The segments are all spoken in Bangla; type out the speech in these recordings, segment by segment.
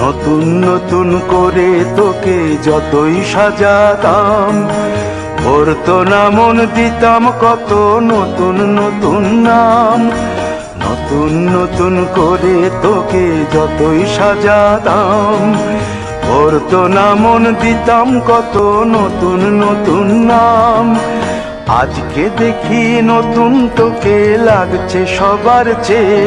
নতুন নতুন করে তোকে যতই সাজাতাম ভরতো না মন দিতাম কত নতুন নতুন নাম, নতুন নতুন করে তোকে যতই সাজাতাম ভরতো না মন দিতাম কত নতুন নতুন নাম। আজকে দেখি নতুন তোকে লাগছে সবার চেয়ে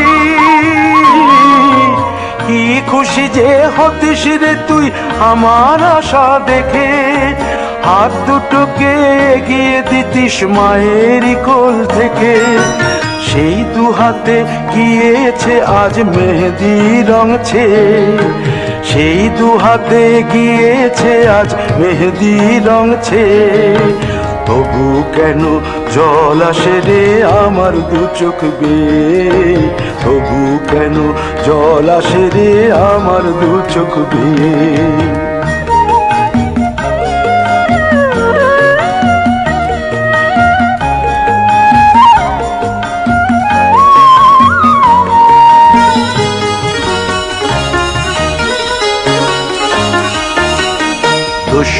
কি খুশি যে হতিস রে তুই আমার আশা দেখে? হাত দুটোকে এগিয়ে দিতিস মায়ের কোল থেকে। সেই দু হাতে গিয়েছে আজ মেহেদি রংছে সেই দু হাতে গিয়েছে আজ মেহেদি রংছে তবু কেন জল আসে রে আমার দু চোখ বেয়ে? কেন? জল আসে রে আমার দু চোখ বেয়ে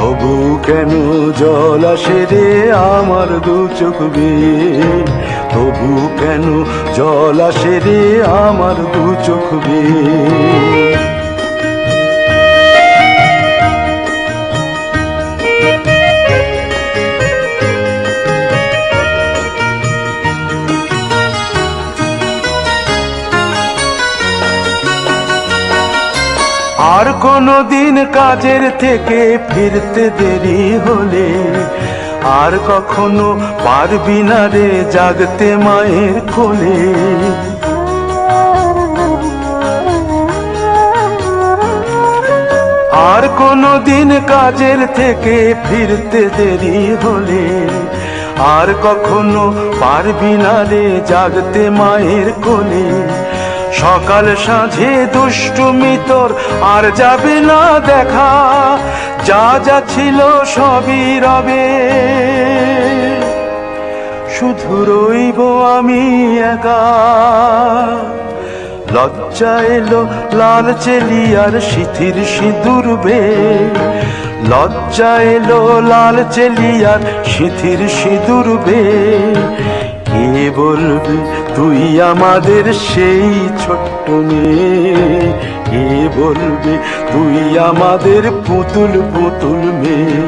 তবু কেন জল আসে রে আমার দু চোখ বেয়ে তবু কেন জল আসে রে আমার দু চোখ বেয়ে কোনো দিন কাজের থেকে ফিরতে দেরি হলে আর কখনো পারবি না রে জাগতে মায়ের কোলে। আর কোনো দিন কাজের থেকে ফিরতে দেরি হলে আর কখনো পারবি না রে জাগতে মায়ের কোলে। সকাল সাঁঝে দুষ্টুমি তোর আর যাবে না দেখা, যা যা ছিল সবই রবে। শুধু রইব আমি একা। লজ্জা এলো লাল চেলিয়ার সিথির সিঁদুর বে। লজ্জা এলো লাল চেলিয়ার সিথির সিঁদুর বে। কে বলবে? তুই আমাদের সেই ছোট্ট মেয়ে। কে বলবে? তুই আমাদের পুতুল পুতুল মেয়ে।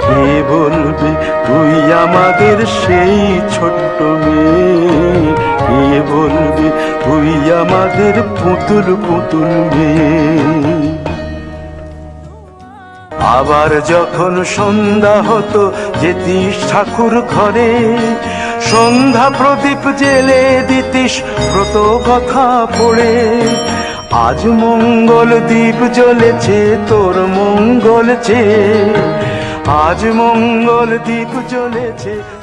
কে বলবে? তুই আমাদের সেই ছোট্ট মেয়ে। কে বলবে? তুই আমাদের পুতুল পুতুল মেয়ে। আবার যখন সন্ধ্যা হতো, যেতিস ঠাকুর ঘরে সন্ধ্যা প্রদীপ জেলে দিতিস, ব্রত কথা পড়ে। আজ মঙ্গল দ্বীপ জ্বলেছে, তোর মঙ্গল চেয়ে। আজ মঙ্গল দ্বীপ জ্বলেছে